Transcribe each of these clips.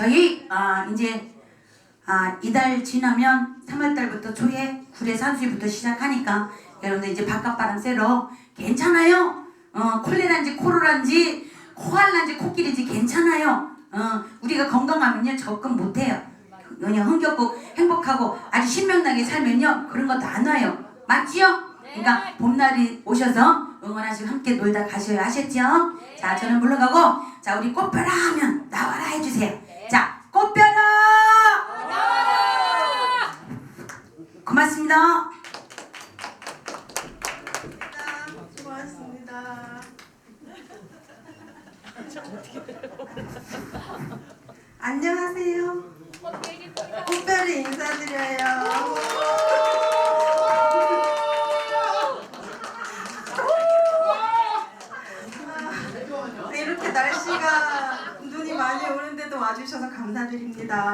저희 아 이제 아 이달 지나면 3월 달부터 초에 구례 산수유부터 시작하니까 여러분들 이제 바깥바람 쐬러 괜찮아요? 어 콜레라인지 코로나인지 코알라인지 코끼리인지 괜찮아요? 어 우리가 건강하면요 접근 못해요. 그냥 흥겹고 행복하고 아주 신명나게 살면요 그런 것도 안 와요. 맞지요? 그러니까 봄날이 오셔서 응원하시고 함께 놀다 가셔야 하셨죠? 자 저는 물러가고 자 우리 하면 나와라 해주세요. 자 꽃별아 고맙습니다. 고맙습니다. 안녕하세요. 꽃별이 인사드려요. 와주셔서 감사드립니다.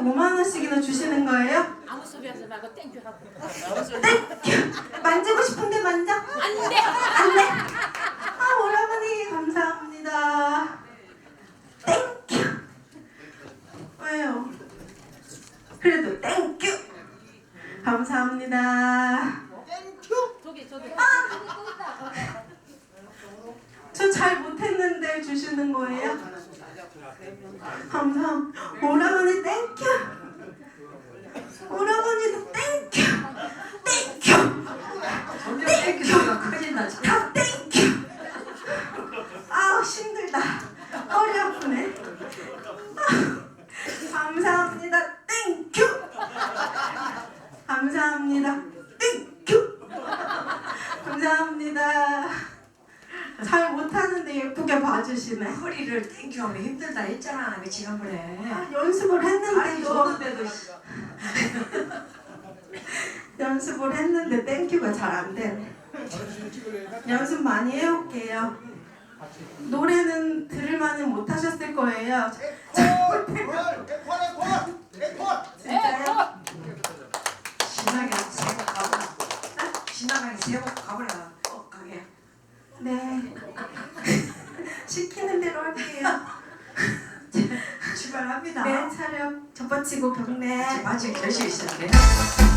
근데 5만 원씩이나 주시는 거예요? 아무 소리 하지 말고 땡큐 하고. 땡큐. 만지고 싶은데 만져? 안 돼. 안 돼. 아 오라버니 감사합니다. 땡큐. 왜요? 그래도 땡큐. 감사합니다. 저기 저기. 저 잘 못했는데 주시는 거예요? 감사합니다. 오라버니 땡큐. 오라버니도 땡큐. 땡큐. 땡큐. 다 땡큐. 아우 힘들다. 허리 아프네. 아, 감사합니다. 땡큐. 감사합니다. 땡큐. 감사합니다. 잘 못하는데 봐주시네. 허리를 땡큐하면 힘들다 했잖아. 그 지난번에. 아, 연습을 아니 했는데도 줬는데도 연습을 했는데 땡큐가 잘안 되네. 연습 많이 해올게요. 노래는 들을만은 못하셨을 거예요. 진짜요? 신나게 세곡 가보라. 신나게 세곡 가보라. 꼭 가게. 네. 시키는 대로 할게요. 출발합니다. 네, 차렷 접어치고 경례. 아직 결실 있었는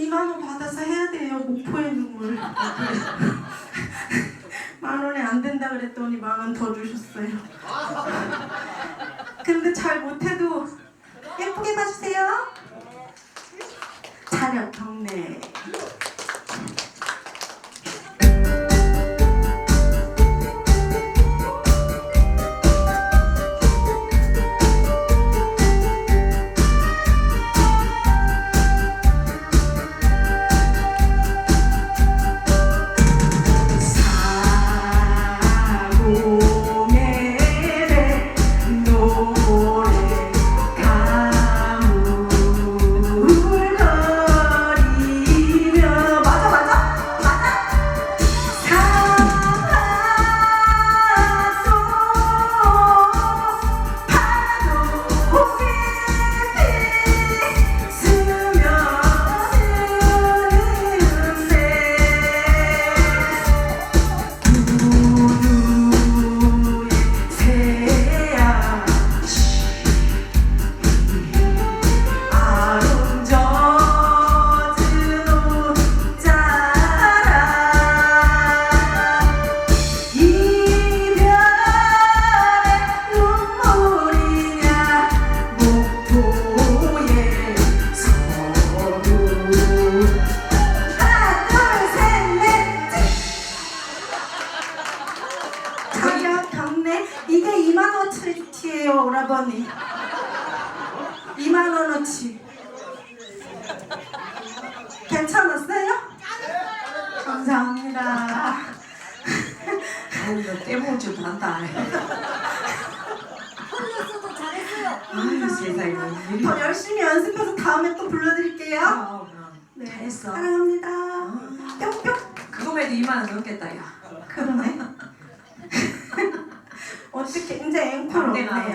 2만원 받아서 해야 돼요. 목포의 눈물. 만원에 안 된다 그랬더니 만 원 더 주셨어요. 근데 잘 못해도 예쁘게 봐주세요. 자력 경례.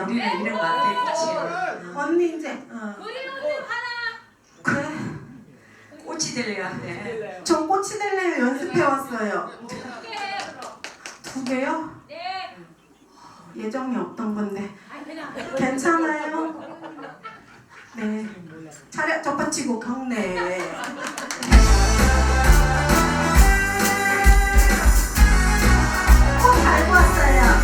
우리는 이런 거 같아, 그치? 언니 이제 우리 언니 하나. 그래 꽃이 될래야 네. 돼. 저 꽃이 될래요 연습해 왔어요. 두 개요? 네. 예정이 없던 건데 괜찮아요? 네. 차렷 접받치고 경례. 꽃 달고 왔어요.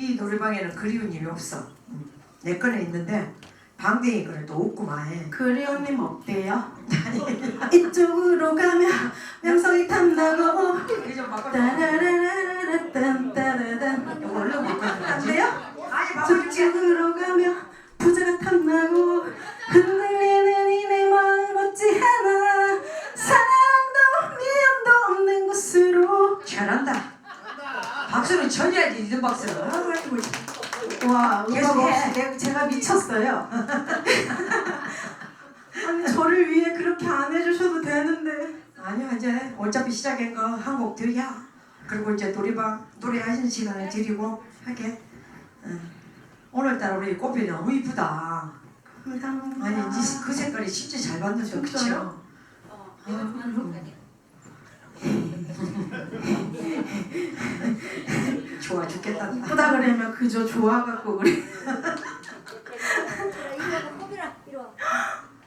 이 노래방에는 그리운 일이 없어. 내 거는 있는데 방댕이 거는 또 없구만. 그리운님 어때요? 이쪽으로 가면 명성이 바꿔. 따라라라라딴따라단 원래 못안 돼요? 저쪽으로 가면 부자가 탐나고 흔들리는 이내 마음 어찌 하나 사랑도 미움도 없는 곳으로 잘한다. 박수는 쳐줘야지 이런 박수는. 아이고, 와 음악 계속해. 없이 내- 제가 미쳤어요 아니 저를 위해 그렇게 안 해주셔도 되는데 아니야 이제 어차피 시작한 거 한곡 드려. 그리고 이제 노래방 노래하시는 시간을 드리고 하게. 응. 오늘따라 우리 꽃이 너무 이쁘다. 감사합니다 아니 이- 그 색깔이 진짜 잘 받는다 그쵸? 진짜요? 좋아 죽겠다. 이쁘다 그러면 그저 좋아갖고 그래.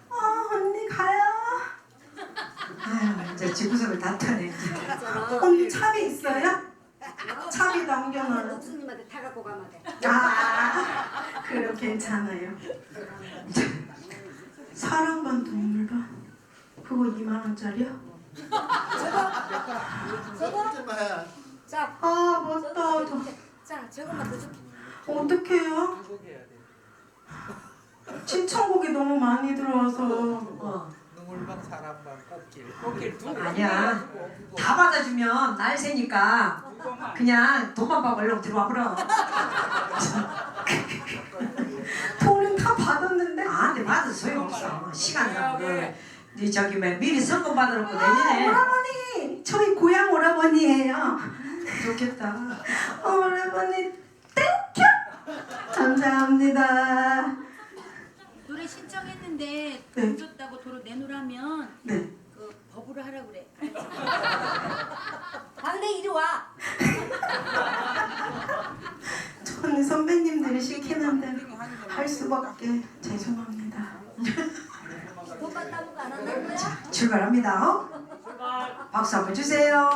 아 언니 가요 아유 이제 지구석을 다 타네. 언니 차비 있어요? 차비 남겨놔요 목수님한테 다 갖고 가면 돼. 아 그럼 괜찮아요 사랑반 동물반 그거 2만 원짜리요? 저거? 자, 아 맞다 저, 자, 저것만 더 줄게. 어떡해요? 신청곡이 너무 많이 들어와서 어. 눈물방 사람방 꽃길 꽃길 두 아니야. 다 받아주면 날 새니까 그냥 돈만 받고 얼른 들어와 버려. 돈은 다 받았는데 아, 근데 받아도 소용없어. 시간 나고. 네 저기 뭐 미리 성금 받아놓고 아, 내년에 오라버니 저희 고향 오라버니예요 좋겠다. 어, 오라버니 땡큐 감사합니다 노래 신청했는데 네. 돈 줬다고 도로 내놓으라면 네 그 법으로 하라 그래. 방대 이리 와. 저는 선배님들이 시키는 대로 할 수밖에 죄송합니다 돈 받다고 안 한다는 거야? 출발합니다. 어? 박수 한번 주세요.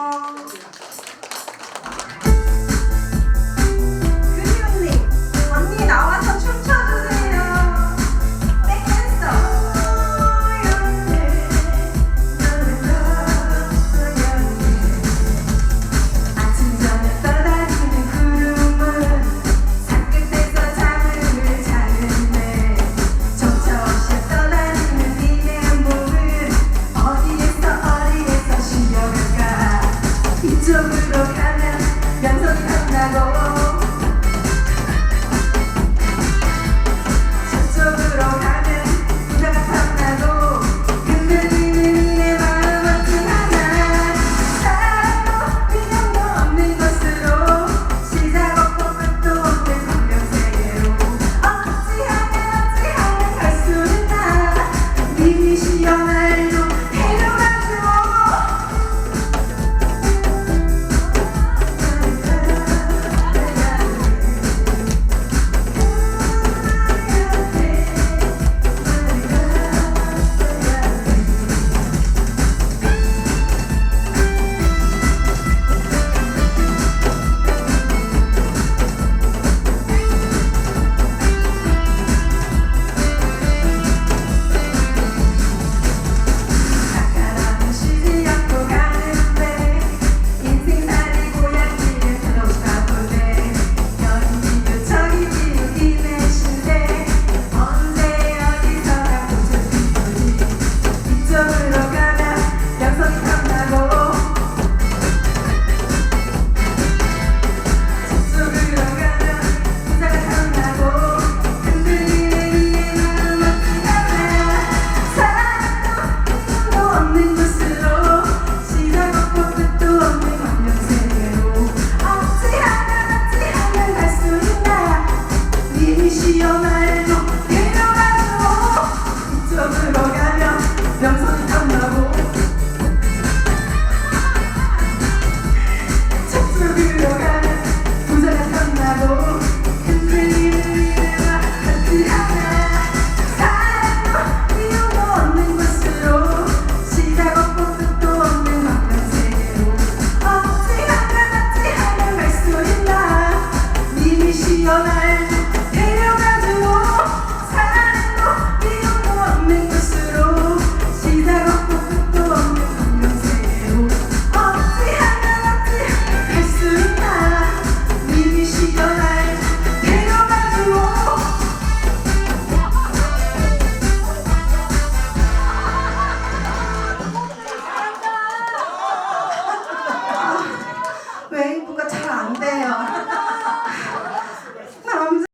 amado.